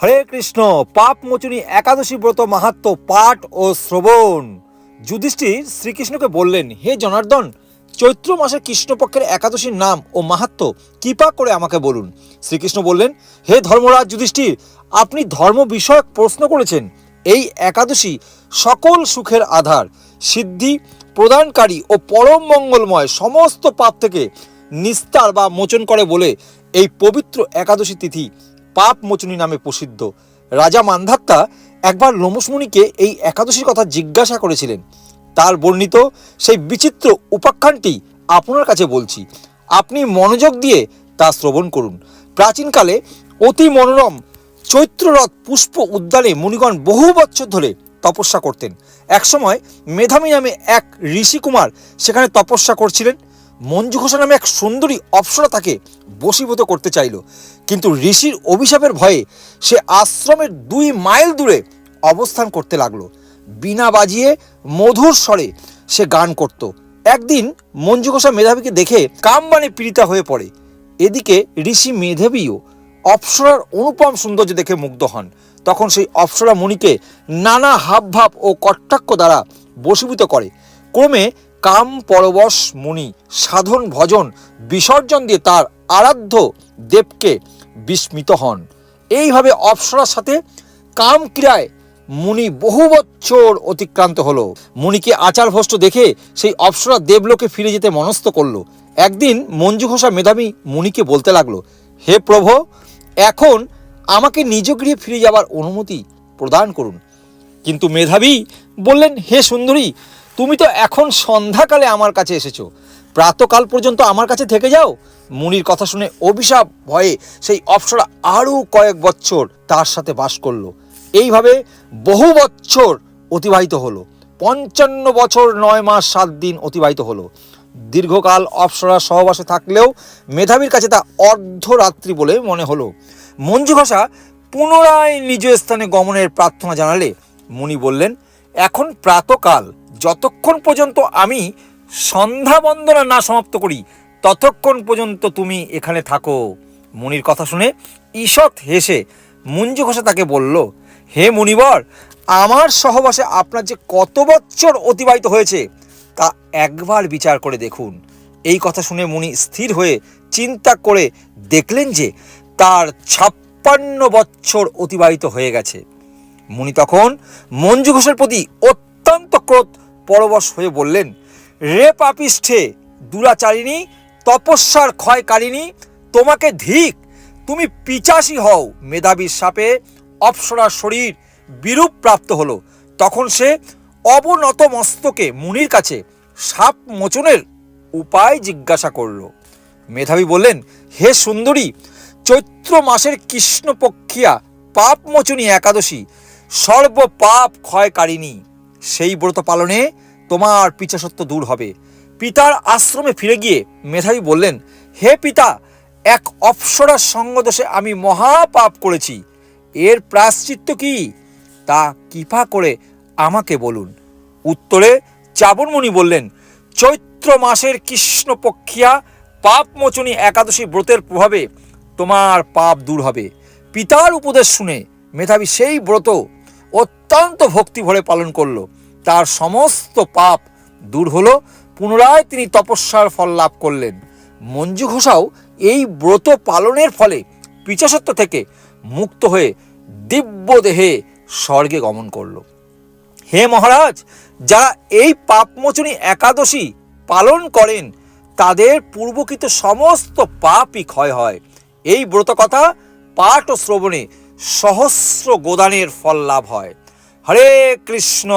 হরে কৃষ্ণ, পাপ মোচনী একাদশী ব্রত মাহাত্ম পাঠ ও শ্রবণ। যুধিষ্ঠির শ্রীকৃষ্ণকে বললেন, হে জনার্দন, চৈত্র মাসের কৃষ্ণপক্ষের একাদশীর নাম ও মাহাত্ম কৃপা করে আমাকে বলুন। শ্রীকৃষ্ণ বললেন, হে ধর্মরাজ যুধিষ্ঠির, আপনি ধর্ম বিষয়ক প্রশ্ন করেছেন। এই একাদশী সকল সুখের আধার, সিদ্ধি প্রদানকারী ও পরম মঙ্গলময় সমস্ত পাপ থেকে নিস্তার বা মোচন করে বলে এই পবিত্র একাদশী তিথি পাপ মোচনী নামে প্রসিদ্ধ। রাজা মান্ধাত্তা একবার লোমসমুনিকে এই একাদশীর কথা জিজ্ঞাসা করেছিলেন। তার বর্ণিত সেই বিচিত্র উপাখ্যানটি আপনার কাছে বলছি। আপনি মনোযোগ দিয়ে তা শ্রবণ করুন। প্রাচীনকালে অতি মনোরম চৈত্ররথ পুষ্প উদ্যানে মুনিগণ বহু বছর ধরে তপস্যা করতেন। একসময় মেধামী নামে এক ঋষিকুমার সেখানে তপস্যা করছিলেন। মঞ্জু ঘোষা নামে এক সুন্দরী অপ্সরা তাকে বশীভূত করতে চাইল। কিন্তু ঋষির অভিশাপের ভয়ে সে আশ্রমের দুই মাইল দূরে অবস্থান করতে লাগল। বিনা বাজিয়ে মধুর স্বরে সে গান করত। একদিন মঞ্জু ঘোষা মেধাবীকে দেখে কামবানে পীড়িতা হয়ে পড়ে। এদিকে ঋষি মেধাবীও অপ্সরার অনুপম সৌন্দর্য দেখে মুগ্ধ হন। তখন সেই অপ্সরা মুনিকে নানা হাবভাব ও কটাক্ষ দ্বারা বশীভূত করে। ক্রমে কাম পরবশ মুনি, সাধন ভজন বিসর্জন দিয়ে তার আরাধ্য দেবকে বিস্মিত হন। এইভাবে অপ্সরার সাথে কাম ক্রিয়ায় মুনি বহু বছর অতিক্রান্ত হলো। মুনিকে আচার ভ্রষ্ট দেখে সেই অপ্সরা দেবলোকে ফিরে যেতে মনস্থ করল। একদিন মঞ্জু ঘোষা মেধাবী মুনিকে বলতে লাগল, হে প্রভু, এখন আমাকে নিজ গৃহে ফিরে যাবার অনুমতি প্রদান করুন। কিন্তু মেধাবী বললেন, হে সুন্দরী তুমি তো এখন সন্ধ্যাকালে আমার কাছে এসেছ। প্রাতকাল পর্যন্ত আমার কাছে থেকে যাও। মুনির কথা শুনে অভিশাপ ভয়ে সেই অপ্সরা আরও কয়েক বছর তার সাথে বাস করল। এইভাবে বহু বছর অতিবাহিত হলো। পঞ্চান্ন বছর নয় মাস সাত দিন অতিবাহিত হলো। দীর্ঘকাল অপ্সরা সহবাসে থাকলেও মেধাবীর কাছে তা অর্ধরাত্রি বলে মনে হলো। মঞ্জু ভাষা পুনরায় নিজ স্থানে গমনের প্রার্থনা জানালে মুনি বললেন, এখন প্রাতকাল যতক্ষণ পর্যন্ত আমি সন্ধ্যা বন্দনা না সমাপ্ত করি, ততক্ষণ পর্যন্ত তুমি এখানে থাকো। মুনির কথা শুনে ঈষৎ হেসে মঞ্জু ঘোষা তাকে বলল, হে মুনিবর, আমার সহবাসে আপনার যে কত বছর অতিবাহিত হয়েছে, তা একবার বিচার করে দেখুন। এই কথা শুনে মুনি স্থির হয়ে চিন্তা করে দেখলেন যে তার ছাপ্পান্ন বছর অতিবাহিত হয়ে গেছে। মুনি তখন মঞ্জু ঘোষের প্রতি অত্যন্ত ক্রোধ পরবশ হয়ে বললেন রে পাপিষ্ঠে দুরাচারিণী, তপস্যার ক্ষয়কারিণী, তোমাকে ধিক। তুমি পিচাসী হও। মেধাবীর সাপে অপ্সরার শরীর বিরূপ প্রাপ্ত হলো। তখন সে অবনত মস্তকে মুনির কাছে সাপ মোচনের উপায় জিজ্ঞাসা করল। মেধাবী বললেন, হে সুন্দরী, চৈত্র মাসের কৃষ্ণপক্ষিয়া পাপমোচনী একাদশী সর্ব পাপ ক্ষয়কারিণী। সেই ব্রত পালনে তোমার পিছাসত্ব দূর হবে। পিতার আশ্রমে ফিরে গিয়ে মেধাবী বললেন, হে পিতা, এক অপ্সরার সঙ্গদোষে আমি মহাপাপ করেছি। এর প্রাশ্চিত্য কি? তা কৃপা করে আমাকে বলুন। উত্তরে চাবনমণি বললেন, চৈত্র মাসের কৃষ্ণপক্ষিয়া পাপমোচনী একাদশী ব্রতের প্রভাবে তোমার পাপ দূর হবে। পিতার উপদেশ শুনে মেধাবী সেই ব্রত অত্যন্ত ভক্তি ভরে পালন করল। তার সমস্ত পাপ দূর হলো। পুনরায় তিনি তপস্যার ফল লাভ করলেন। মঞ্জু ঘোষাও এই ব্রত পালনের ফলে পিচাসত্ব থেকে মুক্ত হয়ে দিব্য দেহে স্বর্গে গমন করল। হে মহারাজ, যারা এই পাপমোচনী একাদশী পালন করেন, তাদের পূর্বকৃত সমস্ত পাপই ক্ষয় হয়। এই ব্রত কথা পাঠ ও শ্রবণে সহস্র গোদানের ফল লাভ হয়। হরে কৃষ্ণ!